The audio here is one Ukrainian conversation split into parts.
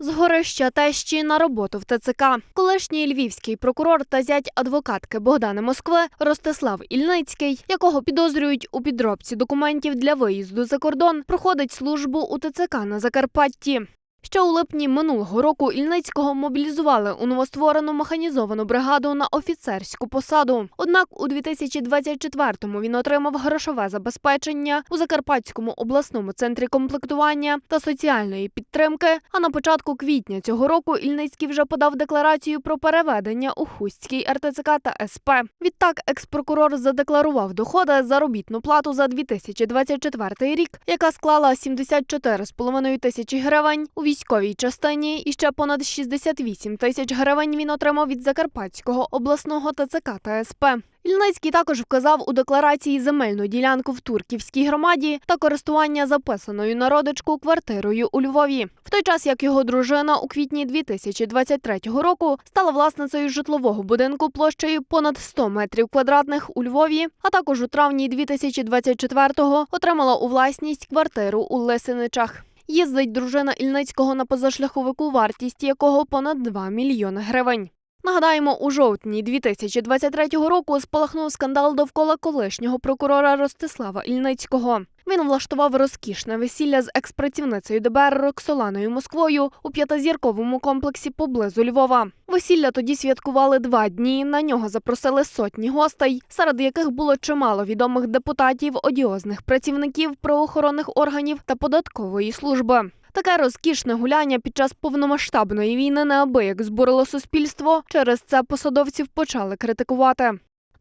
З горища тещі на роботу в ТЦК. Колишній львівський прокурор та зять адвокатки Богдани Москви Ростислав Ільницький, якого підозрюють у підробці документів для виїзду за кордон, проходить службу у ТЦК на Закарпатті. Ще у липні минулого року Ільницького мобілізували у новостворену механізовану бригаду на офіцерську посаду. Однак у 2024-му він отримав грошове забезпечення у Закарпатському обласному центрі комплектування та соціальної підтримки. А на початку квітня цього року Ільницький вже подав декларацію про переведення у Хустський РТЦК та СП. Відтак екс-прокурор задекларував доходи заробітну плату за 2024 рік, яка склала 74,5 тисячі гривень у військовій частині і ще понад 68 тисяч гривень він отримав від Закарпатського обласного ТЦК та СП. Ільницький також вказав у декларації земельну ділянку в Турківській громаді та користування записаною на родичку квартирою у Львові. В той час як його дружина у квітні 2023 року стала власницею житлового будинку площею понад 100 метрів квадратних у Львові, а також у травні 2024-го отримала у власність квартиру у Лисиничах. Їздить дружина Ільницького на позашляховику, вартість якого понад 2 мільйони гривень. Нагадаємо, у жовтні 2023 року спалахнув скандал довкола колишнього прокурора Ростислава Ільницького. Він влаштував розкішне весілля з експрацівницею ДБР Роксоланою Москвою у п'ятизірковому комплексі поблизу Львова. Весілля тоді святкували два дні. На нього запросили сотні гостей, серед яких було чимало відомих депутатів, одіозних працівників правоохоронних органів та податкової служби. Таке розкішне гуляння під час повномасштабної війни неабияк збурило суспільство. Через це посадовців почали критикувати.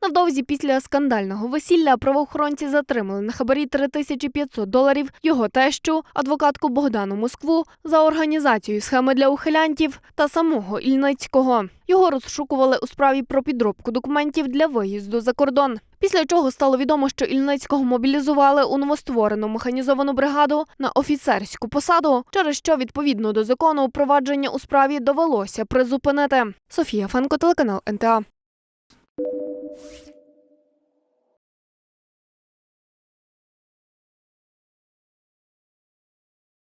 Невдовзі після скандального весілля правоохоронці затримали на хабарі 3500 доларів його тещу, адвокатку Богдану Москву за організацію схеми для ухилянтів та самого Ільницького. Його розшукували у справі про підробку документів для виїзду за кордон. Після чого стало відомо, що Ільницького мобілізували у новостворену механізовану бригаду на офіцерську посаду, через що відповідно до закону провадження у справі довелося призупинити. Софія Фенко, телеканал НТА. you